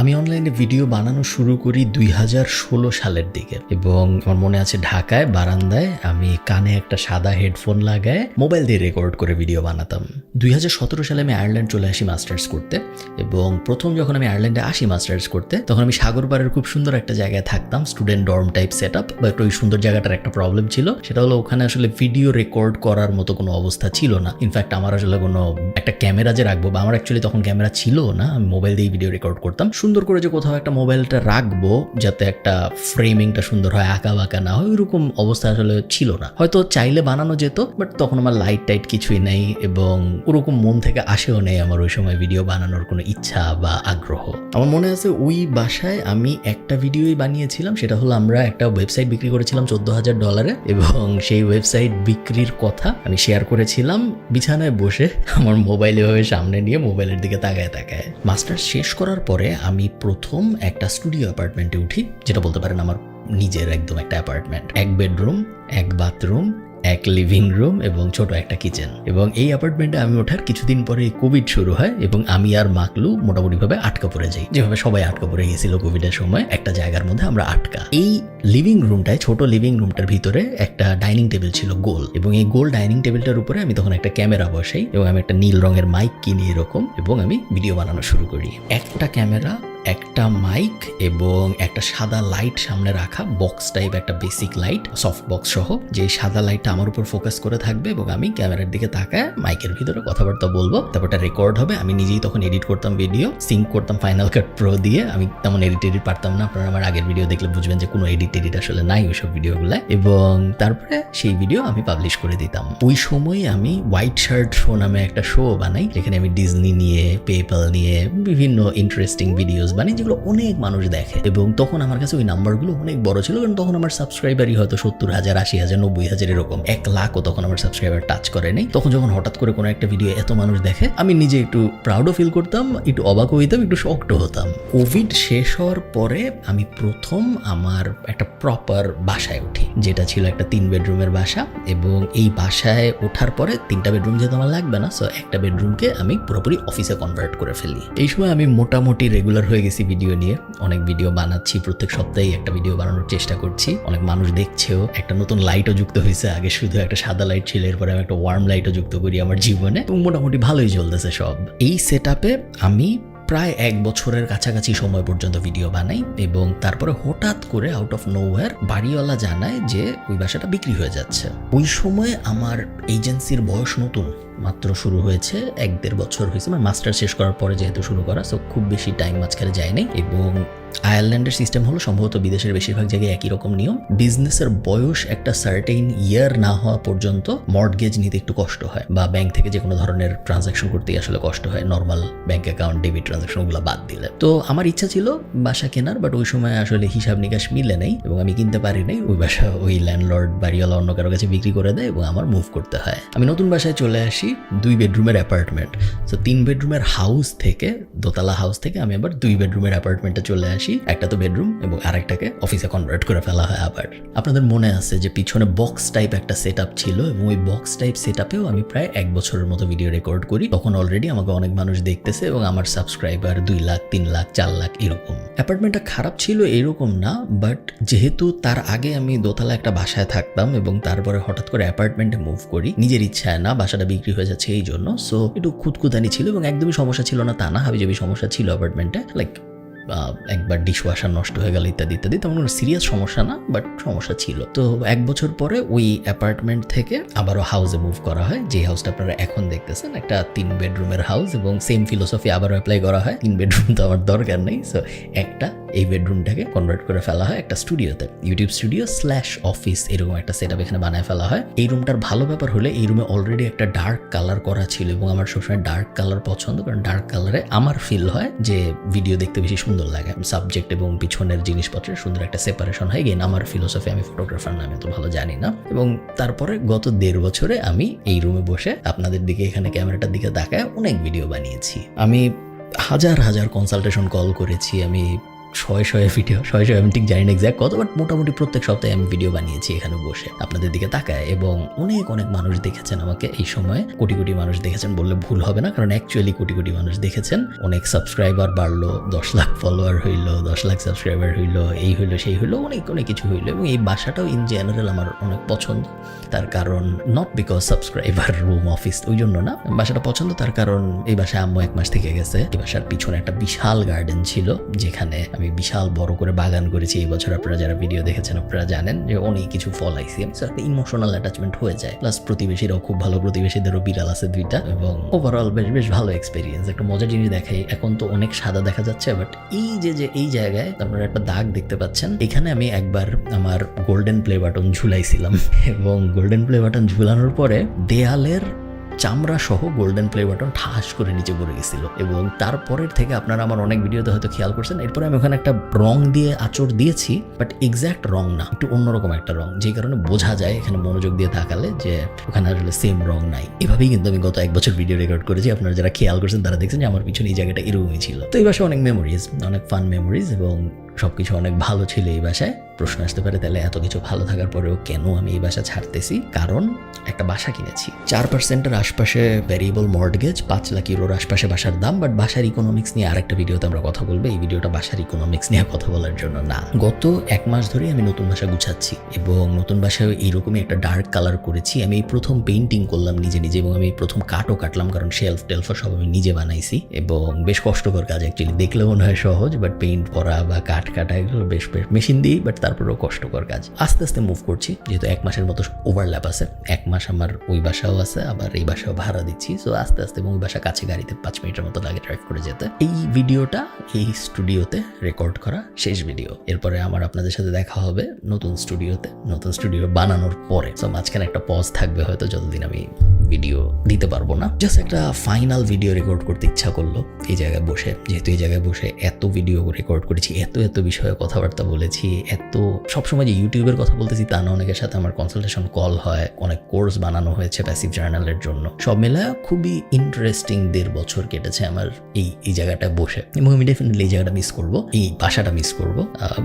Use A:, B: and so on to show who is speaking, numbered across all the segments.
A: আমি অনলাইনে ভিডিও বানানো শুরু করি দুই হাজার ষোলো সালের দিকে। এবং আমার মনে আছে ঢাকায়, বারান্দায় আমি কানে একটা সাদা হেডফোন লাগায় মোবাইল দিয়ে রেকর্ড করে ভিডিও বানাতাম। দুই হাজার সতেরো সালে আমি আয়ারল্যান্ড চলে আসি মাস্টার্স করতে এবং প্রথম যখন আমি আয়ারল্যান্ডে আসি মাস্টার্স করতে, তখন আমি সাগর পাড়ের খুব সুন্দর একটা জায়গায় থাকতাম student dorm type set up but ওই সুন্দর জায়গাটার একটা প্রবলেম ছিল। সেটা হলো ওখানে আসলে ভিডিও রেকর্ড করার মতো কোনো অবস্থা ছিল না। ইনফ্যাক্ট আমার আসলে কোনো একটা ক্যামেরা যে রাখব, বা আমার অ্যাকচুয়ালি তখন ক্যামেরা ছিল না, আমি মোবাইল দিয়ে ভিডিও রেকর্ড করতাম। সুন্দর করে যে কোথাও একটা মোবাইলটা রাখব, যাতে একটা ফ্রেমিংটা সুন্দর হয় আঁকা বাঁকা না হয়, ওইরকম অবস্থা আসলে ছিল না। হয়তো চাইলে বানানো যেত বাট তখন আমার লাইট টাইট কিছুই নেই এবং ওরকম মন থেকে আসেও নেই আমার ওই সময় ভিডিও বানানোর কোনো ইচ্ছা বা আগ্রহ। আমার মনে আছে ওই বাসায় আমি একটা ভিডিওই বানিয়েছিলাম, সেটা হলো আমরা একটা ওয়েবসাইট বিক্রি করেছিলাম চোদ্দ হাজার ডলারে এবং সেই ওয়েবসাইট বিক্রির কথা আমি শেয়ার করেছিলাম বিছানায় বসে, আমার মোবাইল এভাবে সামনে নিয়ে মোবাইলের দিকে তাকায় তাকায়। মাস্টার শেষ করার পরে আমি প্রথম একটা স্টুডিও অ্যাপার্টমেন্টে উঠি, যেটা বলতে পারেন আমার নিজের একদম একটা অ্যাপার্টমেন্ট এক বেডরুম এক বাথরুম এক লিভিং রুম এবং ছোট একটা কিচেন এবং এই অ্যাপার্টমেন্টে আমি ওঠার কিছুদিন পরে কোভিড শুরু হয় এবং আমি আর মাকলু মোটামুটিভাবে আটকা পড়ে যাই। যেভাবে সবাই আটকা পড়ে গেছিল কোভিডের সময়, একটা জায়গার মধ্যে আমরা আটকা। এই লিভিং রুমটায় ছোট লিভিং রুমটার ভিতরে একটা ডাইনিং টেবিল ছিল গোল। এবং এই গোল ডাইনিং টেবিলটার উপরে আমি তখন একটা ক্যামেরা বসাই এবং আমি একটা নীল রঙের মাইক কিনি এরকম এবং আমি ভিডিও বানানো শুরু করি। একটা ক্যামেরা একটা মাইক এবং একটা সাদা লাইট সামনে রাখা বক্স টাইপ একটা বেসিক লাইট সফট বক্স সহ, যে সাদা লাইটটা আমার উপর ফোকাস করে থাকবে এবং আমি ক্যামেরার দিকে তাকায় মাইকের ভিতরে কথাবার্তা বলব। তারপর তারপরটা রেকর্ড হবে। আমি নিজেই তখন এডিট করতাম ভিডিও সিঙ্ক করতাম ফাইনাল কাট প্রো দিয়ে। আমি তেমন এডিট এডিট পারতাম না। আপনারা আমার আগের ভিডিও দেখলে বুঝবেন যে কোনো এডিট এডিট আসলে নাই ওইসব ভিডিওগুলো এবং তারপরে সেই ভিডিও আমি পাবলিশ করে দিতাম। ওই সময় আমি হোয়াইট শার্ট শো নামে একটা শো বানাই, যেখানে আমি ডিজনি নিয়ে পেপাল নিয়ে, বিভিন্ন ইন্টারেস্টিং ভিডিওস বানাই যেগুলো অনেক মানুষ দেখে। এবং তখন আমার কাছে ওই নাম্বারগুলো অনেক বড় ছিল, কারণ তখন আমার সাবস্ক্রাইবারই হয়তো সত্তর হাজার, আশি হাজার, নব্বই হাজার এরকম। এক লাখও তখন আমার সাবস্ক্রাইবার টাচ করে নেই। তখন যখন হঠাৎ করে কোনো একটা ভিডিও এত মানুষ দেখে, আমি নিজে একটু প্রাউডও ফিল করতাম, একটু অবাকও হইতাম, একটু শক্ট হতাম। কোভিড শেষ হওয়ার পরে আমি প্রথম আমার একটা প্রপার বাসায় উঠি, যেটা ছিল একটা তিন বেডরুমের বাসা। এবং এই বাসায় ওঠার পরে তিনটা বেডরুম যেহেতু আমার লাগবে না সো একটা বেডরুমকে আমি পুরোপুরি অফিসে কনভার্ট করে ফেলি। এই সময় আমি মোটামুটি রেগুলার হয়ে গেছি ভিডিও নিয়ে। অনেক ভিডিও বানাচ্ছি, প্রত্যেক সপ্তাহে একটা ভিডিও বানানোর চেষ্টা করছি। অনেক মানুষ দেখছেও, একটা নতুন লাইটও যুক্ত হয়েছে। আগে শুধু একটা সাদা লাইট ছিল, এরপরে আমি একটা ওয়ার্ম লাইটও যুক্ত করি আমার জীবনে। এবং মোটামুটি ভালোই চলতেছে সব। এই সেট আমি প্রায় এক বছরের কাছাকাছি সময় পর্যন্ত ভিডিও বানাই এবং তারপরে হঠাৎ করে আউট অফ নোওয়ার বাড়িওয়ালা জানায় যে ওই বাসাটা বিক্রি হয়ে যাচ্ছে। ওই সময় আমার এজেন্সির বয়স নতুন। মাত্র শুরু হয়েছে, এক দেড় বছর হয়েছে মানে মাস্টার শেষ করার পরে যেহেতু শুরু করা সো খুব বেশি টাইম মাঝখানে যায়নি। এবং আয়ারল্যান্ডের সিস্টেম হলো সম্ভবত বিদেশের বেশিরভাগ জায়গায় একই রকম নিয়ম। বিজনেসের বয়স একটা সার্টেইন ইয়ার না হওয়া পর্যন্ত মর্টগেজ নিতে একটু কষ্ট হয়, বা ব্যাংক থেকে যে কোনো ধরনের ট্রানজাকশন করতেই আসলে কষ্ট হয় নর্মাল ব্যাংক অ্যাকাউন্ট ডেবিট ট্রানজাকশনগুলো বাদ দিলে। তো আমার ইচ্ছা ছিল বাসা কেনার বাট ওই সময় আসলে হিসাব নিকাশ মিলে নেই, এবং আমি কিনতে পারি নাই। ওই বাসা ওই ল্যান্ডলর্ড বাড়িওয়ালা অন্য কারও কাছে বিক্রি করে দেয়, এবং আমার মুভ করতে হয়। আমি নতুন বাসায় চলে আসি দুই বেডরুমের অ্যাপার্টমেন্ট। তো তিন বেডরুমের হাউস থেকে, দোতলা হাউস থেকে আমি আবার দুই বেডরুমের অ্যাপার্টমেন্টে চলে আসি। একটা তো বেডরুম এবং আরেকটাকে অফিসে কনভার্ট করে ফেলা হয় আবার। আপনাদের মনে আছে যে পিছনে বক্স টাইপ একটা সেট ছিল এবং ওই বক্স টাইপ সেট আমি প্রায় এক বছরের মতো ভিডিও রেকর্ড করি। তখন অলরেডি আমাকে অনেক মানুষ দেখতেছে এবং আমার সাবস্ক্রাইবার দুই লাখ, তিন লাখ, চার লাখ এরকম। অ্যাপার্টমেন্টটা খারাপ ছিল এরকম না বাট যেহেতু তার আগে আমি দোতলা একটা বাসায় থাকতাম এবং তারপরে হঠাৎ করে অ্যাপার্টমেন্টে মুভ করি, নিজের ইচ্ছায় না বাসাটা বিক্রি হয়ে যাচ্ছে এই জন্য। সো একটু খুদকুদানি ছিল এবং একদমই সমস্যা ছিল না তা না, হাবিজাবি সমস্যা ছিল অ্যাপার্টমেন্টে লাইক একবার ডিশ ওয়াশার নষ্ট হয়ে গেল ইত্যাদি ইত্যাদি, তেমন কোনো সিরিয়াস সমস্যা না বাট সমস্যা ছিল। তো এক বছর পরে ওই অ্যাপার্টমেন্ট থেকে আবারও হাউসে মুভ করা হয় যে হাউসটা আপনারা এখন দেখতেছেন, একটা তিন বেডরুমের হাউস এবং সেম ফিলোসফি আবারও অ্যাপ্লাই করা হয়, তিন বেডরুম তো আমার দরকার নেই। সো একটা এই বেডরুমটাকে কনভার্ট করে ফেলা হয় একটা স্টুডিওতে ইউটিউব স্টুডিও স্ল্যাশ অফিস এরকম একটা সেট আপ এখানে বানায় ফেলা হয়। এই রুমটার ভালো ব্যাপার হলে এই রুমে অলরেডি একটা ডার্ক কালার করা ছিল এবং আমার সবসময় ডার্ক কালার পছন্দ, কারণ ডার্ক কালারে আমার ফিল হয় যে ভিডিও দেখতে বেশি সুন্দর লাগে। সাবজেক্ট এবং পিছনের জিনিসপত্রের সুন্দর একটা সেপারেশন হয়। গেন আমার ফিলোসফি আমি ফটোগ্রাফার না, আমি তো ভালো জানি না। এবং তারপরে গত দেড় বছরে আমি এই রুমে বসে আপনাদের দিকে এখানে ক্যামেরাটার দিকে তাকায় অনেক ভিডিও বানিয়েছি। আমি হাজার হাজার কনসালটেশন কল করেছি। আমি শয়ে শয়ে ভিডিও শয়ে শয়ে, আমি ঠিক জানি না এক্সাক্ট কত বাট মোটামুটি প্রত্যেক সপ্তাহে আমি ভিডিও বানিয়েছি এখানে বসে। আপনাদের দিকে তাকায়, এবং অনেক অনেক মানুষ দেখেছেন আমাকে এই সময়। কোটি কোটি মানুষ দেখেছেন বললে ভুল হবে না, কারণ অ্যাকচুয়ালি কোটি কোটি মানুষ দেখেছেন। অনেক সাবস্ক্রাইবার বাড়লো, দশ লাখ ফলোয়ার হইল, দশ লাখ সাবস্ক্রাইবার হইল, এই হইল, সেই হইল, অনেক অনেক কিছু হইল, এবং এই বাসাটাও ইন জেনারেল আমার অনেক পছন্দ। তার কারণ not because subscriber room office ওই জন্য না। বাসাটা পছন্দ, তার কারণ এই বাসায় আম্মু এক মাস থেকে গেছে। এই বাসার পিছনে একটা বিশাল গার্ডেন ছিল, যেখানে আমি বিশাল বড় করে বাগান করেছি। এই বছর আপনারা যারা ভিডিও দেখেছেন, আপনারা জানেন যে অনেক কিছু ফল আইসি। একটা ইমোশনাল অ্যাটাচমেন্ট হয়ে যায়। প্লাস প্রতিবেশীরাও খুব ভালো প্রতিবেশীদেরও বিড়াল আছে দুইটা এবং ওভারঅল বেশ বেশ ভালো এক্সপিরিয়েন্স একটা মজার জিনিস দেখাই, এখন তো অনেক সাদা দেখা যাচ্ছে বাট এই যে যে এই জায়গায় আপনারা একটা দাগ দেখতে পাচ্ছেন, এখানে আমি একবার আমার গোল্ডেন প্লে বাটন ঝুলাইছিলাম। এবং গোল্ডেন প্লে বাটন ঝুলানোর পরে দেয়ালের চামড়া সহ গোল্ডেন প্লে বাটন ঠাস করে নিচে পড়ে গেছিল এবং তারপরের থেকে আপনারা আমার অনেক ভিডিওতে হয়তো খেয়াল করছেন, এরপরে আমি ওখানে একটা রং দিয়ে আঁচড় দিয়েছি বাট এক্স্যাক্ট রং না, একটু অন্যরকম একটা রং, যে কারণে বোঝা যায় এখানে মনোযোগ দিয়ে তাকালে যে ওখানে আসলে সেম রং নাই। এভাবেই কিন্তু আমি গত এক বছর ভিডিও রেকর্ড করেছি, আপনারা যারা খেয়াল করছেন তারা দেখছেন যে আমার পিছনে এই জায়গাটা এরকমই ছিল। তো এই অনেক মেমোরিজ অনেক ফান মেমোরিজ এবং সবকিছু অনেক ভালো ছিল এই বাসায়। প্রশ্ন আসতে পারে, তাহলে এত কিছু ভালো থাকার পরেও কেন আমি এই বাসা ছাড়তেছি? কারণ একটা বাসা কিনেছি। চার পার্সেন্টের আশপাশে ভ্যারিয়েবল মর্টগেজ পাঁচ লাখ ইউরোর আশপাশে বাসার দাম বাট বাসার ইকোনমিক্স নিয়ে আরেকটা ভিডিওতে আমরা কথা বলব। এই ভিডিওটা বাসার ইকোনমিক্স নিয়ে কথা বলার জন্য না। গত এক মাস ধরে আমি নতুন বাসা গুছাচ্ছি এবং নতুন বাসায় এইরকমই একটা ডার্ক কালার করেছি। আমি এই প্রথম পেন্টিং করলাম নিজে নিজে এবং আমি প্রথম কাটও কাটলাম, কারণ শেলফ টেলফ সব আমি নিজে বানাইছি এবং বেশ কষ্টকর কাজ অ্যাকচুয়ালি দেখলে মনে হয় সহজ বাট পেইন্ট করা বা কাঠ কাটা, এগুলো বেশ বেশ মেশিন দিই বাট তারপরেও কষ্টকর কাজ। আস্তে আস্তে মুভ করছি, যেহেতু এক মাসের মতো ওভারল্যাপ আছে। এক মাস আমার ওই বাসাও আছে, আবার এই বাসাও ভাড়া দিচ্ছি। সো আস্তে আস্তে এবং ওই বাসা কাছে গাড়িতে পাঁচ মিনিটের মতো লাগে ড্রাইভ করে যেতে। এই ভিডিওটা এই স্টুডিওতে রেকর্ড করা শেষ ভিডিও এরপরে আমার আপনাদের সাথে দেখা হবে নতুন স্টুডিওতে নতুন স্টুডিও বানানোর পরে। সো মাঝখানে একটা পজ থাকবে হয়তো, যতদিন আমি ভিডিও দিতে পারব না। জাস্ট একটা ফাইনাল ভিডিও রেকর্ড করতে ইচ্ছা করল, এই জায়গায় বসে। যেহেতু এই জায়গায় বসে এত ভিডিও রেকর্ড করেছি এত এত বিষয়ে কথাবার্তা বলেছি, এত সবসময় যে ইউটিউবের কথা বলতেছি তা না, অনেকের সাথে আমার কনসালটেশন কল হয়, অনেক কোর্স বানানো হয়েছে প্যাসিভ জার্নালের জন্য। সব মেলা খুবই ইন্টারেস্টিং দেড় বছর কেটেছে আমার এই এই জায়গাটায় বসে। এবং আমি ডেফিনেটলি এই জায়গাটা মিস করব, এই বাসাটা মিস করব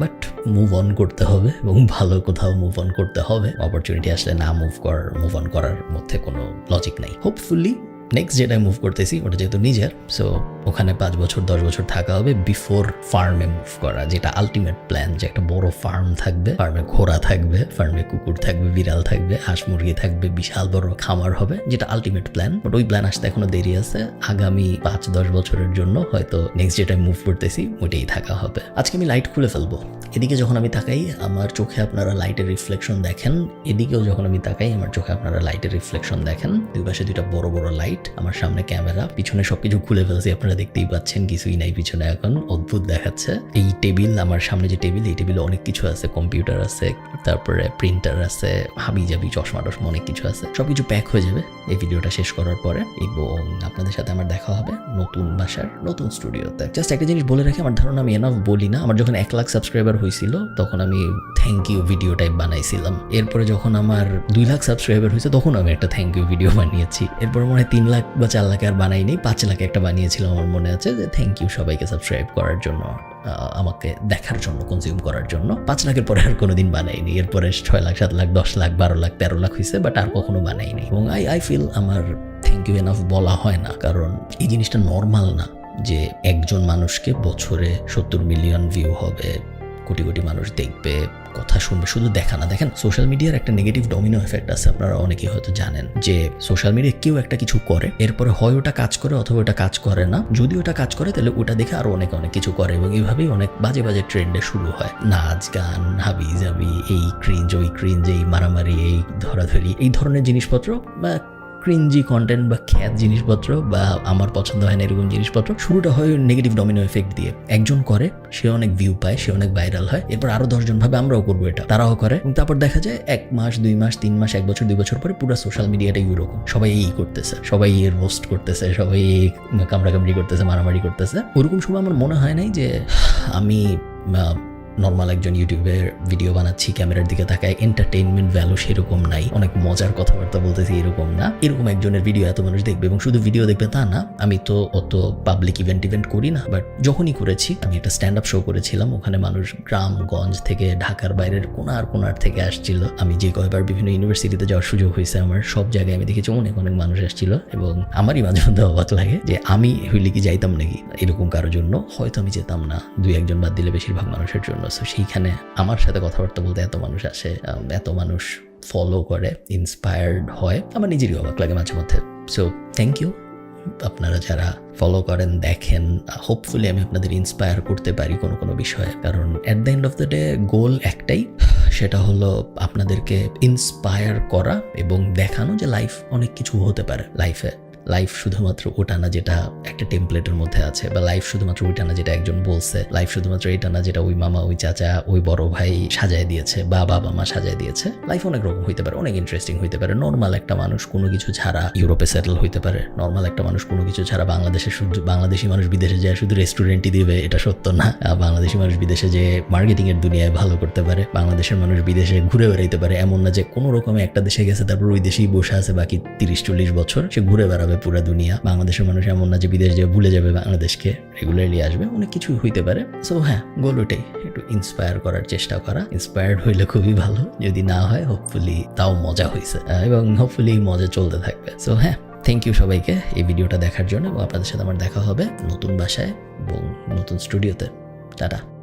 A: বাট মুভ অন করতে হবে এবং ভালো কোথাও মুভ অন করতে হবে। অপরচুনিটি আসলে না মুভ করার মুভ অন করার মধ্যে কোনো লজিক নাই। হোপফুলি নেক্সট যেটা মুভ করতেছি, ওটা যেহেতু নিজের সো ওখানে পাঁচ বছর, দশ বছর থাকা হবে বিফোর ফার্মে মুভ করা, যেটা আলটিমেট প্ল্যান যে একটা বড় ফার্ম থাকবে ফার্মে ঘোড়া থাকবে ফার্মে কুকুর থাকবে, বিড়াল থাকবে, হাঁস মুরগি থাকবে, বিশাল বড় খামার হবে, যেটা আলটিমেট প্ল্যান বাট ওই প্ল্যান আসতে এখনও দেরি আছে। আগামী পাঁচ, দশ বছরের জন্য হয়তো নেক্সট যেটা মুভ করতেছি, ওইটাই থাকা হবে। আজকে আমি লাইট খুলে ফেলব। এদিকে যখন আমি তাকাই, আমার চোখে আপনারা লাইটের রিফ্লেকশন দেখেন। এদিকেও যখন আমি তাকাই, আমার চোখে আপনারা লাইটের রিফ্লেকশন দেখেন। দুই পাশে দুইটা বড় বড় লাইট আমার সামনে ক্যামেরা পিছনে সবকিছু খুলে ফেলছি আপনারা দেখতেই পাচ্ছেন কিছুই নাই পিছনে এখন। অদ্ভুত দেখাচ্ছে। এই টেবিল, আমার সামনে যে টেবিল, এই টেবিলে অনেক কিছু আছে। কম্পিউটার আছে, তারপরে প্রিন্টার আছে হাবি জাবি চশমা টশমা অনেক কিছু আছে। সবকিছু প্যাক হয়ে যাবে। এই ভিডিওটা শেষ করার পরে এবং আপনাদের সাথে আমার দেখা হবে নতুন বাসার নতুন স্টুডিওতে। জাস্ট একটা জিনিস বলে রাখি, আমার ধারণা আমি এনাফ বলি না। আমার যখন এক লাখ সাবস্ক্রাইবার হয়েছিল, তখন আমি থ্যাংক ইউ ভিডিও টাইপ বানাইছিলাম। এরপরে যখন আমার দুই লাখ সাবস্ক্রাইবার হয়েছে, তখন আমি একটা থ্যাংক ইউ ভিডিও বানিয়েছি। এরপরে মনে হয় তিন লাখ বা চার লাখে আর বানাইনি, পাঁচ লাখে একটা বানিয়েছিলাম মনে আছে যে থ্যাংক ইউ সবাইকে সাবস্ক্রাইব করার জন্য আমাকে দেখার জন্য কনজিউম করার জন্য। পাঁচ লাখের পরে আর কোনোদিন বানাইনি, এরপরে ছয় লাখ, সাত লাখ, দশ লাখ, বারো লাখ, তেরো লাখ হয়েছে বাট আর কখনো বানাইনি। এবং আই আই ফিল আমার থ্যাংক ইউ এনাফ বলা হয় না, কারণ এই জিনিসটা নর্মাল না যে একজন মানুষকে বছরে সত্তর মিলিয়ন ভিউ হবে, কোটি কোটি মানুষ দেখবে কথা শুনবে, শুধু দেখা না। দেখেন সোশ্যাল মিডিয়ার একটা নেগেটিভ ডমিনো এফেক্ট আছে, আপনারা অনেকেই হয়তো জানেন, যে সোশ্যাল মিডিয়ায় কেউ একটা কিছু করে, এরপরে হয় ওটা কাজ করে অথবা ওটা কাজ করে না। যদি ওটা কাজ করে, তাহলে ওটা দেখে আরও অনেক অনেক কিছু করে এবং এইভাবেই অনেক বাজে বাজে ট্রেন্ডে শুরু হয়। নাচ, গান হাবি জাবি এই ক্রিঞ্জ ওই ক্রিঞ্জ এই মারামারি, এই ধরাধরি, এই ধরনের জিনিসপত্র ক্রিঞ্জি কন্টেন্ট বা খ্যাত জিনিসপত্র বা আমার পছন্দ হয় না এরকম জিনিসপত্র, শুরুটা হয় নেগেটিভ ডমিনো এফেক্ট দিয়ে। একজন করে, সে অনেক ভিউ পায়, সে অনেক ভাইরাল হয়, এরপর আরও দশজন ভাবে আমরাও করব এটা। তারাও করে তারপর দেখা যায় এক মাস, দুই মাস, তিন মাস, এক বছর, দুই বছর পরে পুরো সোশ্যাল মিডিয়াটাই ওরকম সবাই এই করতেছে, সবাই এর পোস্ট করতেছে, সবাই কামড়াকামড়ি করতেছে, মারামারি করতেছে। ওরকম সময় আমার মনে হয় নাই যে আমি নর্মাল একজন ইউটিউবের ভিডিও বানাচ্ছি ক্যামেরার দিকে তাকায় এন্টারটেইনমেন্ট ভ্যালু সেরকম নাই, অনেক মজার কথাবার্তা বলতেছি, এরকম না। এরকম একজনের ভিডিও এত মানুষ দেখবে, এবং শুধু ভিডিও দেখবে তা না, আমি তো অত পাবলিক ইভেন্ট ইভেন্ট করি না বাট যখনই করেছি, আমি একটা স্ট্যান্ড আপ শো করেছিলাম, ওখানে মানুষ গ্রামগঞ্জ থেকে ঢাকার বাইরের কোনার কোনার থেকে আসছিল। আমি যে কয়বার বিভিন্ন ইউনিভার্সিটিতে যাওয়ার সুযোগ হয়েছে আমার, সব জায়গায় আমি দেখেছি অনেক অনেক মানুষ আসছিল, এবং আমারই মাঝে মধ্যে অবাক লাগে যে আমি হইলে কি যাইতাম নাকি, এরকম কারোর জন্য। হয়তো আমি যেতাম না, দুই একজন বাদ দিলে বেশিরভাগ মানুষের জন্য। সো সেইখানে আমার সাথে কথাবার্তা বলতে এত মানুষ আসে এত মানুষ ফলো করে ইন্সপায়ার্ড হয়, আমার নিজেরই অবাক লাগে মাঝে মধ্যে। সো থ্যাংক ইউ আপনারা যারা ফলো করেন, দেখেন হোপফুলি আমি আপনাদের ইন্সপায়ার করতে পারি কোনো কোনো বিষয়ে। কারণ at the end of the day goal একটাই, সেটা হলো আপনাদেরকে ইন্সপায়ার করা এবং দেখানো যে লাইফ অনেক কিছু হতে পারে লাইফে লাইফ শুধুমাত্র ওটা না যেটা একটা টেমপ্লেটের মধ্যে আছে, বা লাইফ শুধুমাত্র ওইটা না যেটা একজন বলছে লাইফ শুধুমাত্র এটা না যেটা ওই মামা, ওই চাচা, ওই বড় ভাই সাজায় দিয়েছে, বা বাবা মা সাজায় দিয়েছে। লাইফ অনেক রকম হইতে পারে, অনেক ইন্টারেস্টিং হইতে পারে। নর্মাল একটা মানুষ কোনো কিছু ছাড়া ইউরোপে সেটেল হইতে পারে। নর্মাল একটা মানুষ কোনো কিছু ছাড়া বাংলাদেশে শুধু, বাংলাদেশি মানুষ বিদেশে যায় শুধু রেস্টুরেন্টই দিবে, এটা সত্য না। বাংলাদেশি মানুষ বিদেশে যে মার্কেটিং এর দুনিয়ায় ভালো করতে পারে। বাংলাদেশের মানুষ বিদেশে ঘুরে বেড়াইতে পারে। এমন না যে কোনো রকমে একটা দেশে গেছে, তারপর ওই দেশেই বসে আছে বাকি তিরিশ চল্লিশ বছর, সে ঘুরে বেড়াবে পুরো দুনিয়া। বাংলাদেশের মানুষ এমন না যে বিদেশ যে ভুলে যাবে বাংলাদেশকে। রেগুলারলি আসবে, অনেক কিছু হইতে পারে। সো হ্যাঁ গোল ওটাই। একটু ইন্সপায়ার করার চেষ্টা করা। ইন্সপায়ার্ড হইলে খুবই ভালো। যদি না হয় হোপফুলি তাও মজা হয়েছে এবং হোপফুলি মজা চলতে থাকবে। সো হ্যাঁ থ্যাংক ইউ সবাইকে এই ভিডিওটা দেখার জন্য। এবং আপনাদের সাথে আমার দেখা হবে নতুন বাসায় এবং নতুন স্টুডিওতে টাটা।